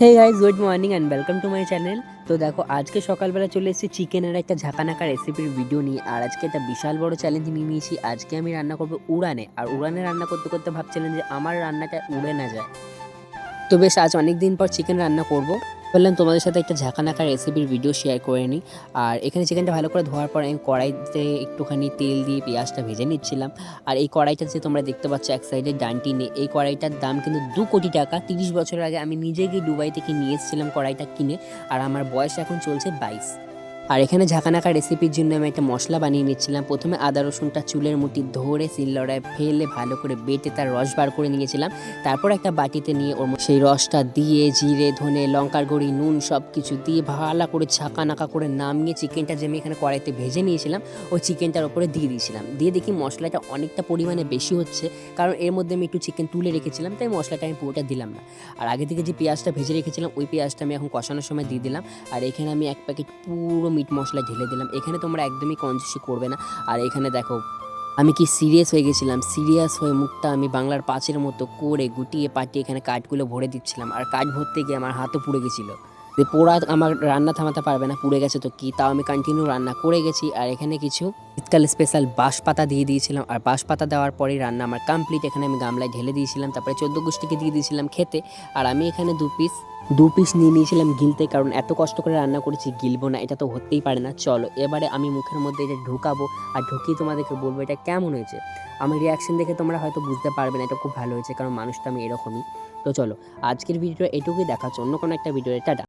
Hey guys good morning and welcome to my channel তো দেখো, আজকে সকালবেলা চলে এসেছি চিকেনের একটা ঝাঁকানাকা রেসিপির ভিডিও নিয়ে, আর আজকে একটা বিশাল বড় চ্যালেঞ্জ নিয়ে নিয়েছি। আজকে আমি রান্না করব উড়ানে, আর উড়ানে রান্না করতে করতে ভাবছিলেন যে আমার রান্নাটা উড়ে না যায়। তো বেশ, আজ অনেক দিন পর চিকেন রান্না করব। বললাম তোমাদের সাথে একটা ঝাঁকানাকা রেসিপির ভিডিও শেয়ার করে নিই আর এখানে চিকেনটা ভালো করে ধোয়ার পর আমি কড়াইতে একটুখানি তেল দিয়ে পেঁয়াজটা ভেজে নিচ্ছিলাম। আর এই কড়াইটা যে তোমরা দেখতে পাচ্ছ এক সাইডে ডানটি নেই এই কড়াইটার দাম কিন্তু দু কোটি টাকা। তিরিশ বছর আগে আমি নিজে গিয়ে দুবাই থেকে নিয়ে এসেছিলাম কড়াইটা কিনে। আর আমার বয়স এখন চলছে বাইশ। আর এখানে ঝাঁকানাকা রেসিপির জন্য আমি একটা মশলা বানিয়ে নিচ্ছিলাম। প্রথমে আদা রসুনটা চুলের মুঠি ধরে শিলনোড়ায় ফেলে ভালো করে বেটে তার রস বার করে নিয়েছিলাম। তারপর একটা বাটিতে নিয়ে ওর সেই রসটা দিয়ে জিরে, ধনে, লঙ্কার গুঁড়ি, নুন সব কিছু দিয়ে ভালো করে ঝাঁকানাকা করে নামিয়ে চিকেনটা যে আমি এখানে কড়াইতে ভেজে নিয়েছিলাম, ওই চিকেনটার উপরে দিয়ে দিয়েছিলাম। দিয়ে দেখি মশলাটা অনেকটা পরিমাণে বেশি হচ্ছে, কারণ এর মধ্যে আমি একটু চিকেন তুলে রেখেছিলাম, তাই মশলাটা আমি পুরোটা দিলাম না। আর আগে থেকে যে পেঁয়াজটা ভেজে রেখেছিলাম, ওই পেঁয়াজটা আমি এখন কষানোর সময় দিয়ে দিলাম। আর এখানে আমি এক প্যাকেট পুরো মিট মশলা ঢেলে দিলাম। এখানে তোমরা একদমই কনজুসি করবে না। আর এখানে দেখো, আমি কি সিরিয়াস হয়ে গেছিলাম? সিরিয়াস হয়ে মুখটা আমি বাংলার পাঁচের মতো করে গুটিয়ে পাটিয়ে এখানে কাঠগুলো ভরে দিচ্ছিলাম। আর কাঠ ভরতে গিয়ে আমার হাতও পুড়ে গেছিল। যে পোড়া আমার রান্না থামাতে পারবে না, পুড়ে গেছে তো কি? তাও আমি কন্টিনিউ রান্না করে গেছি। আর এখানে কিছু শীতকাল স্পেশাল বাঁশ পাতা দিয়ে দিয়েছিলাম। আর বাঁশ পাতা দেওয়ার পরেই রান্না আমার কমপ্লিট এখানে আমি গামলায় ঢেলে দিয়েছিলাম। তারপরে চোদ্দ গোষ্ঠীকে দিয়ে দিয়েছিলাম খেতে। আর আমি এখানে দু পিস দু পিস নিয়ে নিয়েছিলাম গিলতে, কারণ এত কষ্ট করে রান্না করেছি, গিলবো না, এটা তো হতেই পারে না, চলো, এবারে আমি মুখের মধ্যে এটা ঢুকাবো আর ঢুকিয়ে তোমাদেরকে বলব এটা কেমন হয়েছে। আমার রিয়াকশন দেখে তোমরা হয়তো বুঝতে পারবে না, এটা খুব ভালো হয়েছে, কারণ মানুষটা আমি এরকমই। তো চলো, আজকের ভিডিওটা এটুকুই, দেখাচ্ছ অন্য কোনো একটা ভিডিও টাটা।